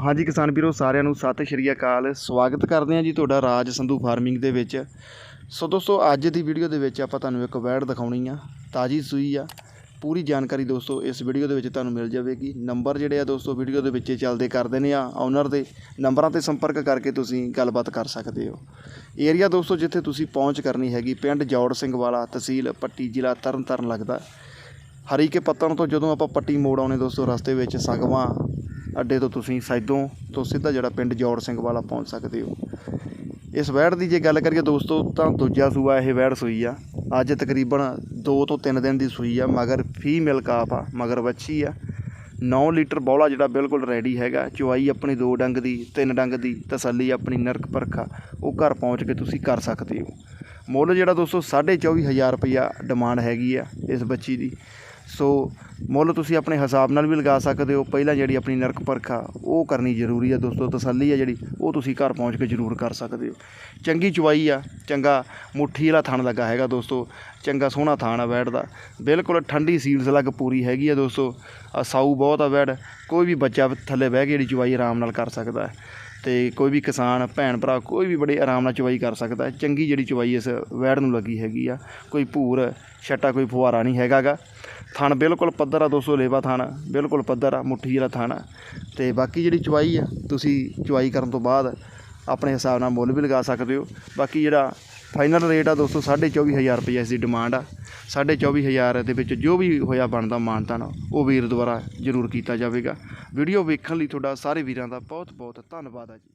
ਹਾਂਜੀ ਕਿਸਾਨ ਵੀਰੋ, ਸਾਰਿਆਂ ਨੂੰ ਸਤਿ ਸ਼੍ਰੀ ਅਕਾਲ। ਸਵਾਗਤ ਕਰਦੇ ਹਾਂ ਜੀ ਤੁਹਾਡਾ ਰਾਜ ਸੰਧੂ ਫਾਰਮਿੰਗ ਦੇ ਵਿੱਚ। ਸੋ ਦੋਸਤੋ, ਅੱਜ ਦੀ ਵੀਡੀਓ ਦੇ ਵਿੱਚ ਆਪਾਂ ਤੁਹਾਨੂੰ ਇੱਕ ਵੈੜ ਦਿਖਾਉਣੀ ਆ, ਤਾਜੀ ਸੂਈ ਆ। ਪੂਰੀ ਜਾਣਕਾਰੀ ਦੋਸਤੋ, ਇਸ ਵੀਡੀਓ ਦੇ ਵਿੱਚ ਤੁਹਾਨੂੰ ਮਿਲ ਜਾਵੇਗੀ। ਨੰਬਰ ਜਿਹੜੇ ਆ ਦੋਸਤੋ, ਵੀਡੀਓ ਦੇ ਵਿੱਚ ਚੱਲਦੇ ਕਰਦੇ ਨੇ ਆ। ਓਨਰ ਦੇ ਨੰਬਰਾਂ ਤੇ ਸੰਪਰਕ ਕਰਕੇ ਤੁਸੀਂ ਗੱਲਬਾਤ ਕਰ ਸਕਦੇ ਹੋ। ਏਰੀਆ ਦੋਸਤੋ, ਜਿੱਥੇ ਤੁਸੀਂ ਪਹੁੰਚ ਕਰਨੀ ਹੈਗੀ, ਪਿੰਡ ਜੌੜ ਸਿੰਘ ਵਾਲਾ, ਤਹਿਸੀਲ ਪੱਟੀ ਜ਼ਿਲ੍ਹਾ ਤਰਨਤਾਰਨ ਲੱਗਦਾ। ਹਰੀਕੇ ਪੱਤਨ ਤੋਂ ਜਦੋਂ ਆਪਾਂ ਪੱਟੀ ਮੋੜ ਆਉਨੇ ਦੋਸਤੋ, ਰਸਤੇ ਵਿੱਚ ਸਗਵਾਂ ਅੱਡੇ ਤੋਂ ਤੁਸੀਂ ਸੈਦੋਂ ਤੋਂ ਸਿੱਧਾ ਜਿਹੜਾ ਪਿੰਡ ਜੋੜ ਸਿੰਘ ਵਾਲਾ ਪਹੁੰਚ ਸਕਦੇ ਹੋ। ਇਸ ਵੈੜ ਦੀ ਜੇ ਗੱਲ ਕਰੀਏ ਦੋਸਤੋ, ਤਾਂ ਦੂਜਾ ਸੂਆ ਇਹ ਵੈੜ ਸੂਈ ਆ। ਅੱਜ ਤਕਰੀਬਨ 2 ਤੋਂ 3 ਦਿਨ ਦੀ ਸੂਈ ਆ, ਮਗਰ ਫੀਮੇਲ ਕਾਫ ਆ, ਮਗਰ ਵੱਛੀ ਆ। 9 ਲੀਟਰ ਬੌਲਾ ਜਿਹੜਾ ਬਿਲਕੁਲ ਰੈਡੀ ਹੈਗਾ, ਚੁਆਈ ਆਪਣੀ ਦੋ ਡੰਗ ਦੀ, ਤਿੰਨ ਡੰਗ ਦੀ, ਤਸੱਲੀ ਆਪਣੀ ਨਰਕ ਪਰਖਾ ਉਹ ਘਰ ਪਹੁੰਚ ਕੇ ਤੁਸੀਂ ਕਰ ਸਕਦੇ ਹੋ। ਮੁੱਲ ਜਿਹੜਾ ਦੋਸਤੋ 24500 ਰੁਪਇਆ ਡਿਮਾਂਡ ਹੈਗੀ ਆ ਇਸ ਬੱਚੀ ਦੀ। ਸੋ ਮੁੱਲ ਤੁਸੀਂ ਆਪਣੇ ਹਿਸਾਬ ਨਾਲ ਵੀ ਲਗਾ ਸਕਦੇ ਹੋ। ਪਹਿਲਾਂ ਜਿਹੜੀ ਆਪਣੀ ਨਰਕ ਆ ਉਹ ਕਰਨੀ ਜ਼ਰੂਰੀ ਆ ਦੋਸਤੋ, ਤਸੱਲੀ ਆ ਜਿਹੜੀ, ਉਹ ਤੁਸੀਂ ਘਰ ਪਹੁੰਚ ਕੇ ਜ਼ਰੂਰ ਕਰ ਸਕਦੇ ਹੋ। ਚੰਗੀ ਚਵਾਈ ਆ, ਚੰਗਾ ਮੁੱਠੀ ਵਾਲਾ ਥਣ ਲੱਗਾ ਹੈਗਾ ਦੋਸਤੋ, ਚੰਗਾ ਸੋਹਣਾ ਥਾਣ ਆ ਵੈੜ ਦਾ। ਬਿਲਕੁਲ ਠੰਡੀ ਸੀਲਸ ਲੱਗ ਪੂਰੀ ਹੈਗੀ ਆ ਦੋਸਤੋ, ਆ ਸਾਊ ਬਹੁਤ ਆ ਵੈੜ ਕੋਈ ਵੀ ਬੱਚਾ ਥੱਲੇ ਬਹਿ ਕੇ ਜਿਹੜੀ ਚਵਾਈ ਆਰਾਮ ਨਾਲ ਕਰ ਸਕਦਾ ਹੈ। ਤੇ ਕੋਈ ਵੀ ਕਿਸਾਨ, ਭੈਣ ਭਰਾ, ਕੋਈ ਵੀ ਬੜੇ ਆਰਾਮ ਨਾਲ ਚਵਾਈ ਕਰ ਸਕਦਾ ਹੈ। ਚੰਗੀ ਜਿਹੜੀ ਚਵਾਈ ਇਸ ਵੈੜ ਨੂੰ ਲੱਗੀ ਹੈਗੀ ਆ, ਕੋਈ ਭੂਰ, ਛੱਟਾ, ਕੋਈ ਫੁਹਾਰਾ ਨਹੀਂ ਹੈਗਾਗਾ। ਥਣ ਬਿਲਕੁਲ ਪੱਧਰ ਆ ਦੋਸਤੋ ਲੇਵਾ ਥਣ, ਬਿਲਕੁਲ ਪੱਧਰ ਆ, ਮੁੱਠੀ ਵਾਲਾ ਥਣ ਆ। ਤੇ ਬਾਕੀ ਜਿਹੜੀ ਚਵਾਈ ਆ, ਤੁਸੀਂ ਚੁਆਈ ਕਰਨ ਤੋਂ ਬਾਅਦ ਆਪਣੇ ਹਿਸਾਬ ਨਾਲ ਮੁੱਲ ਵੀ ਲਗਾ ਸਕਦੇ ਹੋ। ਬਾਕੀ ਜਿਹੜਾ ਫਾਈਨਲ ਰੇਟ ਆ ਦੋਸਤੋ 24500 ਰੁਪਏ ਇਸ ਦੀ ਡਿਮਾਂਡ ਆ। 24500 ਦੇ ਵਿੱਚ ਜੋ ਵੀ ਹੋਇਆ ਬਣਦਾ ਮਾਨਤਾ ਨਾ ਉਹ ਵੀਰ ਦੁਆਰਾ ਜ਼ਰੂਰ ਕੀਤਾ ਜਾਵੇਗਾ। ਵੀਡੀਓ ਵੇਖਣ ਲਈ ਤੁਹਾਡਾ ਸਾਰੇ ਵੀਰਾਂ ਦਾ ਬਹੁਤ ਬਹੁਤ ਧੰਨਵਾਦ ਆ ਜੀ।